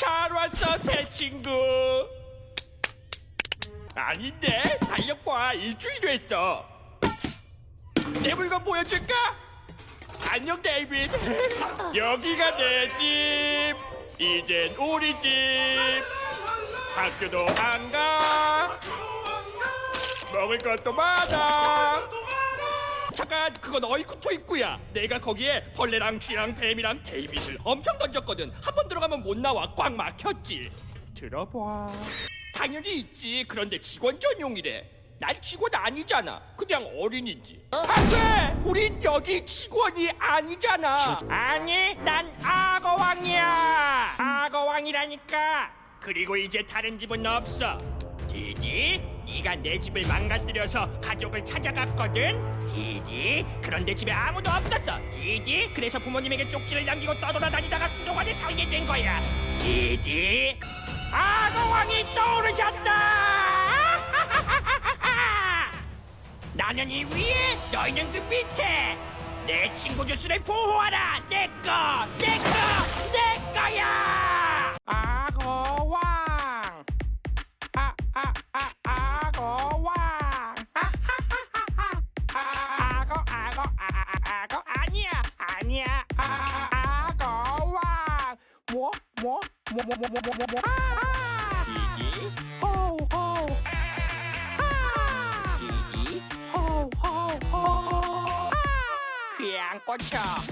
잘 왔어 새 친구. 아닌데 달력봐 일주일 됐어. 내 물건 보여줄까? 안녕 데이빗. 여기가 내 집. 이젠 우리 집. 학교도 안가. 먹을 것도 많아 잠깐 그건 어이쿠토 입구야. 내가 거기에 벌레랑 쥐랑 뱀이랑 데이빗을 엄청 던졌거든. 한 번 들어가면 못 나와. 꽉 막혔지. 들어봐 당연히 있지. 그런데 직원 전용이래. 난 직원 아니잖아. 그냥 어린이지. 안돼! 우린 여기 직원이 아니잖아. 아니 난 악어왕이야. 악어왕이라니까. 그리고 이제 다른 집은 없어 디디, 네가 내 집을 망가뜨려서 가족을 찾아갔거든. 디디, 그런데 집에 아무도 없었어. 디디, 그래서 부모님에게 쪽지를 남기고 떠돌아다니다가 수도관에 살게 된 거야. 디디, 악어왕이 떠오르셨다. 나는 이 위에, 너희는 그 밑에. 내 친구 주스를 보호하라. 내 거, 내 뭐, 뭐, 뭐, 뭐, 뭐, 뭐, 뭐, 뭐. 디디, 호, 호. 디디, 호, 호, 호. 귀안 꽂혀.